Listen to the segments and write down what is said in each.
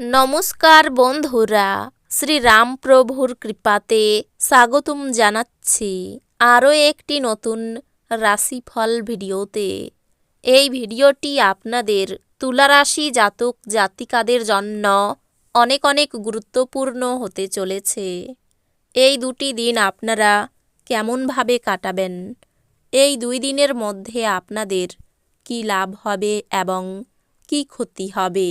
নমস্কার বন্ধুরা শ্রী রামপ্রভুর কৃপাতে স্বাগতম জানাচ্ছি আরও একটি নতুন রাশিফল ভিডিওতে। এই ভিডিওটি আপনাদের তুলারাশি জাতক জাতিকাদের জন্য অনেক অনেক গুরুত্বপূর্ণ হতে চলেছে। এই দুটি দিন আপনারা কেমনভাবে কাটাবেন? এই দুই দিনের মধ্যে আপনাদের কী লাভ হবে এবং কী ক্ষতি হবে?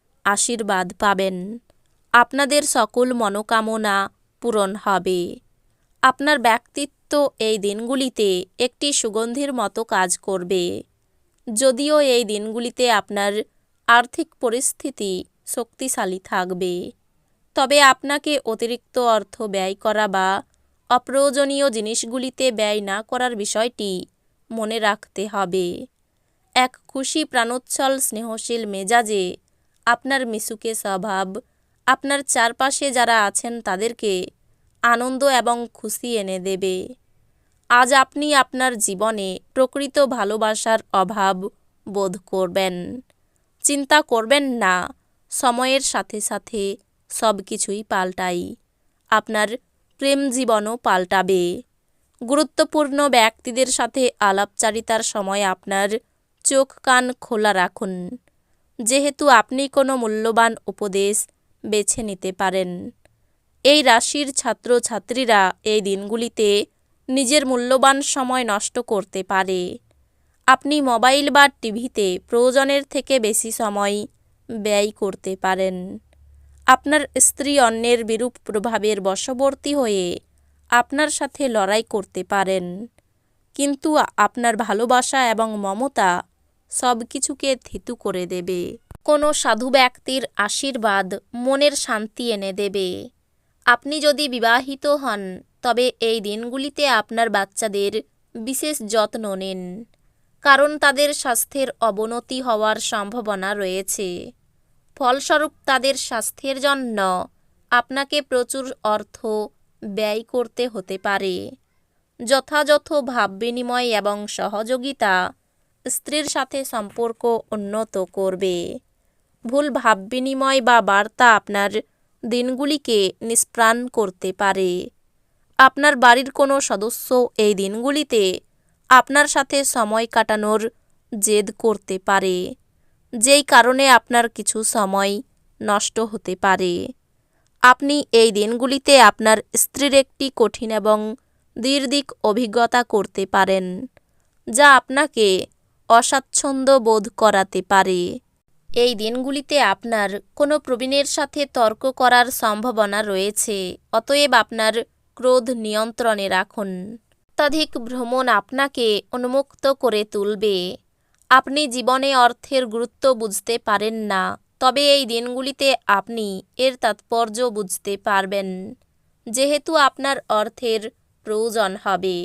আশীর্বাদ পাবেন। আপনাদের সকল মনোকামনা পূরণ হবে। আপনার ব্যক্তিত্ব এই দিনগুলিতে একটি সুগন্ধির মতো কাজ করবে। যদিও এই দিনগুলিতে আপনার আর্থিক পরিস্থিতি শক্তিশালী থাকবে। তবে আপনাকে অতিরিক্ত অর্থ ব্যয় করা বা অপ্রয়োজনীয় জিনিসগুলিতে ব্যয় না করার বিষয়টি মনে রাখতে হবে। এক খুশি প্রাণোচ্ছল স্নেহশীল মেজাজে আপনার মিশুকে স্বভাব, আপনার চারপাশে যারা আছেন তাদেরকে আনন্দ এবং খুশি এনে দেবে। আজ আপনি আপনার জীবনে প্রকৃত ভালোবাসার অভাব বোধ করবেন। চিন্তা করবেন না, সময়ের সাথে সাথে সব কিছুই পাল্টাই। আপনার প্রেম জীবনও পাল্টাবে। গুরুত্বপূর্ণ ব্যক্তিদের সাথে আলাপচারিতার সময় আপনার চোখ কান খোলা রাখুন। যেহেতু আপনি কোনো মূল্যবান উপদেশ বেছে নিতে পারেন। এই রাশির ছাত্রছাত্রীরা এই দিনগুলিতে নিজের মূল্যবান সময় নষ্ট করতে পারে। আপনি মোবাইল বা টিভিতে প্রয়োজনের থেকে বেশি সময় ব্যয় করতে পারেন। আপনার স্ত্রী অন্যের বিরূপ প্রভাবের বশবর্তী হয়ে আপনার সাথে লড়াই করতে পারেন। কিন্তু আপনার ভালোবাসা এবং মমতা সব কিছুকে থিতু করে দেবে। কোনো সাধু ব্যক্তির আশীর্বাদ মনের শান্তি এনে দেবে। আপনি যদি বিবাহিত হন, তবে এই দিনগুলিতে আপনার বাচ্চাদের বিশেষ যত্ন নিন, কারণ তাদের স্বাস্থ্যের অবনতি হওয়ার সম্ভাবনা রয়েছে। ফলস্বরূপ তাদের স্বাস্থ্যের জন্য আপনাকে প্রচুর অর্থ ব্যয় করতে হতে পারে। যথাযথ ভাব বিনিময় এবং সহযোগিতা স্ত্রীর সাথে সম্পর্ক উন্নত করবে। ভুল ভাব বিনিময় বা বার্তা আপনার দিনগুলিকে নিষ্প্রাণ করতে পারে। আপনার বাড়ির কোনো সদস্য এই দিনগুলিতে আপনার সাথে সময় কাটানোর জেদ করতে পারে, যেই কারণে আপনার কিছু সময় নষ্ট হতে পারে। আপনি এই দিনগুলিতে আপনার স্ত্রীর একটি কঠিন এবং দীর্ঘিক অভিজ্ঞতা করতে পারেন, যা আপনাকে অস্বাচ্ছন্দ্য বোধ করাতে পারে। এই দিনগুলিতে আপনার কোনো প্রবীণের সাথে তর্ক করার সম্ভাবনা রয়েছে, অতএব আপনার ক্রোধ নিয়ন্ত্রণে রাখুন। অত্যাধিক ভ্রমণ আপনাকে উন্মুক্ত করে তুলবে। আপনি জীবনে অর্থের গুরুত্ব বুঝতে পারেন না, তবে এই দিনগুলিতে আপনি এর তাৎপর্য বুঝতে পারবেন, যেহেতু আপনার অর্থের প্রয়োজন হবে।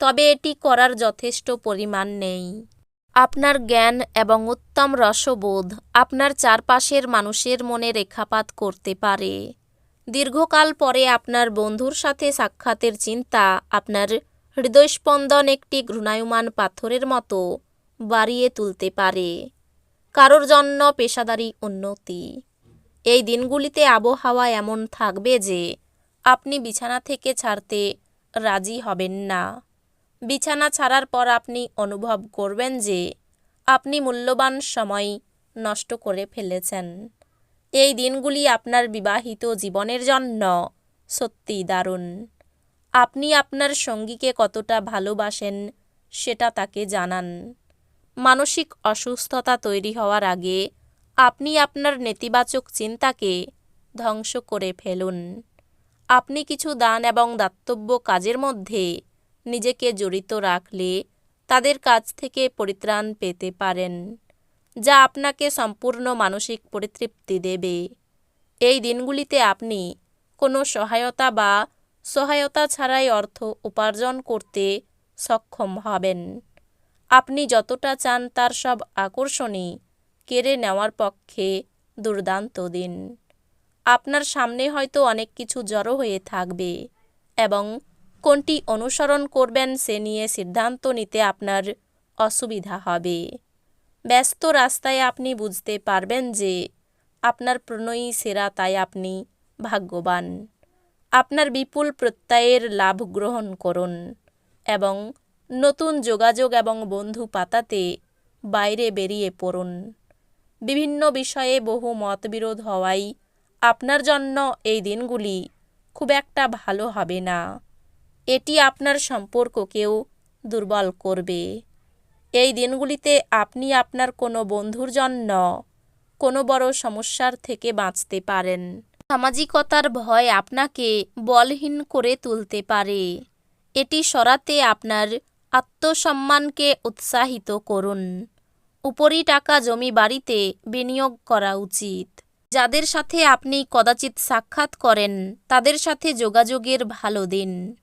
তবে এটি করার যথেষ্ট পরিমাণ নেই। আপনার জ্ঞান এবং উত্তম রসবোধ আপনার চারপাশের মানুষের মনে রেখাপাত করতে পারে। দীর্ঘকাল পরে আপনার বন্ধুর সাথে সাক্ষাতের চিন্তা আপনার হৃদয়স্পন্দন একটি ঘৃণায়মান পাথরের মতো বাড়িয়ে তুলতে পারে। কারোর জন্য পেশাদারি উন্নতি। এই দিনগুলিতে আবহাওয়া এমন থাকবে যে আপনি বিছানা থেকে ছাড়তে রাজি হবেন না। বিছানা ছাড়ার পর আপনি অনুভব করবেন যে আপনি মূল্যবান সময় নষ্ট করে ফেলেছেন। এই দিনগুলি আপনার বিবাহিত জীবনের জন্য সত্যিই দারুণ। আপনি আপনার সঙ্গীকে কতটা ভালোবাসেন সেটা তাকে জানান। মানসিক অসুস্থতা তৈরি হওয়ার আগে আপনি আপনার নেতিবাচক চিন্তাকে ধ্বংস করে ফেলুন। আপনি কিছু দান এবং দাতব্য কাজের মধ্যে নিজেকে জড়িত রাখলে তাদের কাছ থেকে পরিত্রাণ পেতে পারেন, যা আপনাকে সম্পূর্ণ মানসিক পরিতৃপ্তি দেবে। এই দিনগুলিতে আপনি কোনো সহায়তা বা সহায়তা ছাড়াই অর্থ উপার্জন করতে সক্ষম হবেন। আপনি যতটা চান তার সব আকর্ষণই কেড়ে নেওয়ার পক্ষে দুর্দান্ত দিন। আপনার সামনে হয়তো অনেক কিছু জড়ো হয়ে থাকবে এবং কোনটি অনুসরণ করবেন সে নিয়ে সিদ্ধান্ত নিতে আপনার অসুবিধা হবে। ব্যস্ত রাস্তায় আপনি বুঝতে পারবেন যে আপনার প্রণয়ী সেরা তাই আপনি ভাগ্যবান। আপনার বিপুল প্রত্যয়ের লাভ গ্রহণ করুন এবং নতুন যোগাযোগ এবং বন্ধু পাতাতে বাইরে বেরিয়ে পড়ুন। বিভিন্ন বিষয়ে বহু মতবিরোধ হওয়াই আপনার জন্য এই দিনগুলি খুব একটা ভালো হবে না। এটি আপনার সম্পর্ককেও দুর্বল করবে। এই দিনগুলিতে আপনি আপনার কোনো বন্ধুর জন্য কোনো বড় সমস্যার থেকে বাঁচতে পারেন। সামাজিকতার ভয় আপনাকে বলহীন করে তুলতে পারে। এটি সরাতে আপনার আত্মসম্মানকে উৎসাহিত করুন। উপরি টাকা জমি বাড়িতে বিনিয়োগ করা উচিত। যাদের সাথে আপনি কদাচিৎ সাক্ষাৎ করেন, তাদের সাথে যোগাযোগের ভালো দিন।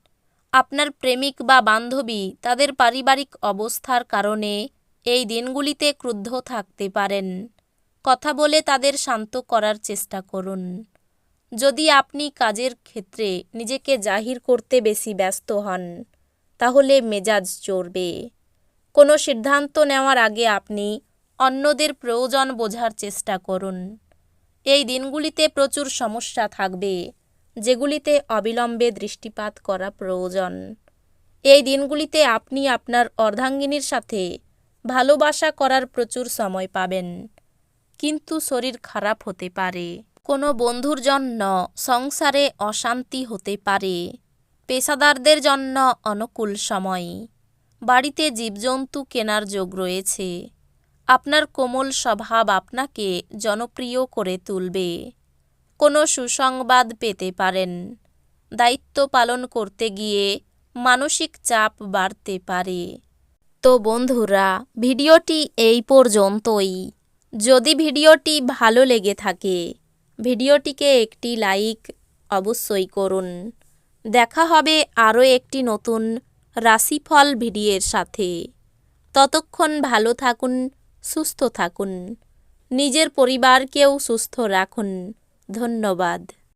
আপনার প্রেমিক বা বান্ধবী তাদের পারিবারিক অবস্থার কারণে এই দিনগুলিতে ক্রুদ্ধ থাকতে পারেন। কথা বলে তাদের শান্ত করার চেষ্টা করুন। যদি আপনি কাজের ক্ষেত্রে নিজেকে জাহির করতে বেশি ব্যস্ত হন, তাহলে মেজাজ চড়বে। কোনো সিদ্ধান্ত নেওয়ার আগে আপনি অন্যদের প্রয়োজন বোঝার চেষ্টা করুন। এই দিনগুলিতে প্রচুর সমস্যা থাকবে। যেগুলিতে অবিলম্বে দৃষ্টিপাত করা প্রয়োজন। এই দিনগুলিতে আপনি আপনার অর্ধাঙ্গিনীর সাথে ভালোবাসা করার প্রচুর সময় পাবেন। কিন্তু শরীর খারাপ হতে পারে। কোনো বন্ধুর জন্য সংসারে অশান্তি হতে পারে। পেশাদারদের জন্য অনুকূল সময়। বাড়িতে জীবজন্তু কেনার যোগ রয়েছে। আপনার কোমল স্বভাব আপনাকে জনপ্রিয় করে তুলবে। কোনো সুসংবাদ পেতে পারেন। দায়িত্ব পালন করতে গিয়ে মানসিক চাপ বাড়তে পারে। তো বন্ধুরা, ভিডিওটি এই পর্যন্তই। যদি ভিডিওটি ভালো লেগে থাকে, ভিডিওটিকে একটি লাইক অবশ্যই করুন। দেখা হবে আরও একটি নতুন রাশিফল ভিডিওর সাথে। ততক্ষণ ভালো থাকুন, সুস্থ থাকুন। নিজের পরিবারকেও সুস্থ রাখুন। ধন্যবাদ।